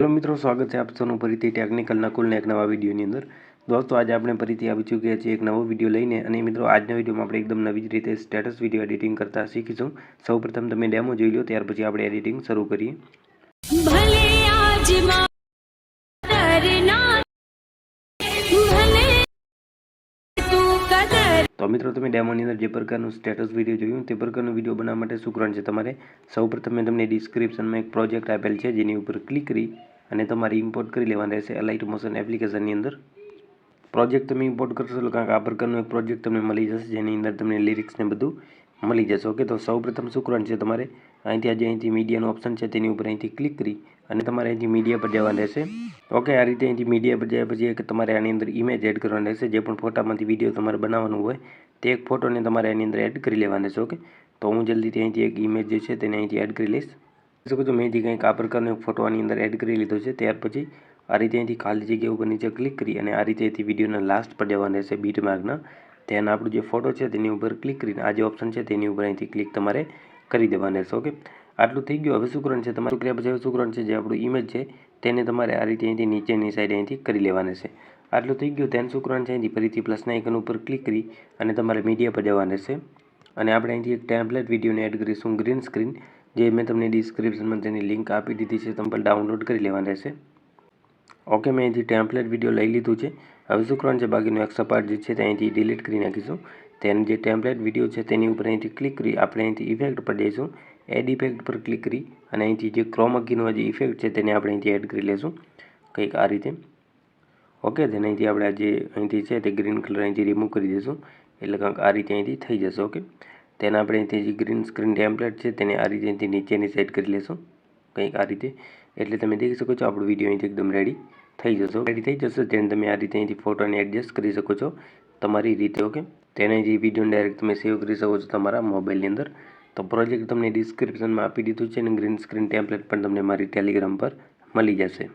Hello મિત્રો સ્વાગત છે આપ સૌનું ફરીથી ટેકનિકલના કુલના એક નવા વિડીયોની અંદર. દોસ્તો આજે આપણે ફરીથી આવી ચૂક્યા છીએ એક નવો વીડિયો લઈને અને મિત્રો આજના વિડીયોમાં આપણે એકદમ નવી જ રીતે સ્ટેટસ વીડિયો એડિટિંગ કરતા શીખીશું. સૌપ્રથમ તમે ડેમો જોઈ લો ત્યાર પછી આપણે એડિટિંગ શરૂ કરીએ. તું મિત્રો તમે ડેમોની અંદર જે પ્રકારનું સ્ટેટસ વીડિયો જોયું તે પ્રકારનું વીડિયો બનાવવા માટે શું કરવાનું છે તમારે? સૌપ્રથમ મેં તમને ડિસ્ક્રિપ્શનમાં એક પ્રોજેક્ટ આપેલ છે જેની ઉપર ક્લિક કરી. અને તમારે ઇમ્પોર્ટ કરી લેવાનું રહેશે એલાઇટ મોશન એપ્લિકેશનની અંદર. પ્રોજેક્ટ તમે ઇમ્પોર્ટ કરશો તો કાંઈક આ પ્રકારનો એક પ્રોજેક્ટ તમને મળી જશે, જેની અંદર તમને લિરિક્સને બધું મળી જશે. ઓકે તો સૌપ્રથમ શું કરવાનું છે તમારે? અહીંથી આજે અહીંથી મીડિયાનો ઓપ્શન છે તેની ઉપર અહીંથી ક્લિક કરી અને તમારે અહીંથી મીડિયા પર જવાનું રહેશે. ઓકે આ રીતે અહીંથી મીડિયા પર જયા પછી એક તમારે આની અંદર ઇમેજ એડ કરવાની રહેશે. જે પણ ફોટામાંથી વીડિયો તમારે બનાવવાનું હોય, તે એક ફોટોને તમારે આની અંદર એડ કરી લેવાનો છે. ઓકે તો હું જલ્દીથી અહીંથી એક ઇમેજ જે છે તેને અહીંથી એડ કરી લઈશ. શકો છો. મેં જે કંઈક આ પ્રકારનો એક ફોટો આની અંદર એડ કરી લીધો છે. ત્યાર પછી આ રીતે અહીંથી ખાલી જગ્યા ઉપર નીચે ક્લિક કરી અને આ રીતે અહીંથી વિડીયોના લાસ્ટ પર જવાનું રહેશે બીટ માર્કના ત્યાં આપણો જે ફોટો છે તેની ઉપર ક્લિક કરીને આ જે ઓપ્શન છે તેની ઉપર અહીંથી ક્લિક તમારે કરી દેવાનું રહેશે ઓકે આટલું થઈ ગયું. હવે શું છે તમારે કર્યા પછી હવે શું છે જે આપણું ઇમેજ છે તેને તમારે આ રીતે અહીંથી નીચેની સાઈડ અહીંથી કરી લેવાનું છે આટલું થઈ ગયું. તેને શું છે અહીંથી ફરીથી પ્લસના આઇકન ઉપર ક્લિક કરી અને તમારે મીડિયા પર જવાનું રહેશે. અને આપણે અહીંથી એક ટેમ્પલેટ વિડીયોને એડ કરીશું. ગ્રીન સ્ક્રીન જે મેં તમને ડિસ્ક્રિપ્શનમાં તેની લિંક આપી દીધી છે, તમે ડાઉનલોડ કરી લેવાનું રહેશે ઓકે મેં અહીંથી ટેમ્પલેટ વીડિયો લઈ લીધું છે. હવે શું છે, બાકીનો એક્સ્ટ્રા પાર્ટ જે છે તે અહીંથી ડિલીટ કરી નાખીશું. તેની જે ટેમ્પલેટ વીડિયો છે તેની ઉપર અહીંથી ક્લિક કરી આપણે અહીંથી ઇફેક્ટ પર જઈશું. એડ ઇફેક્ટ પર ક્લિક કરી અને અહીંથી જે ક્રોમકીનો જે ઇફેક્ટ છે તેને આપણે અહીંથી એડ કરી લઈશું કંઈક આ રીતે. ઓકે તેને અહીંથી આપણે જે અહીંથી છે તે ગ્રીન કલર અહીંથી રિમૂવ કરી દઈશું. એટલે કંઈક આ રીતે અહીંથી થઈ જશે ઓકે તેને આપણે અહીંથી જે ગ્રીન સ્ક્રીન ટેમ્પલેટ છે તેને આ રીતે અહીંથી નીચેની સાઈડ કરી લેશું. કંઈક આ રીતે. એટલે તમે દેખી શકો છો આપણો વીડિયો અહીંથી એકદમ રેડી થઈ જશો. રેડી થઈ જશે તેને તમે આ રીતે અહીંથી ફોટોને એડજસ્ટ કરી શકો છો તમારી રીતે ઓકે તેને જે વિડીયોને ડાયરેક્ટ તમે સેવ કરી શકો છો તમારા મોબાઈલની અંદર. તો પ્રોજેક્ટ તમને ડિસ્ક્રિપ્શનમાં આપી દીધું છે અને ગ્રીન સ્ક્રીન ટેમ્પલેટ પણ તમને મારી ટેલિગ્રામ પર મળી જશે.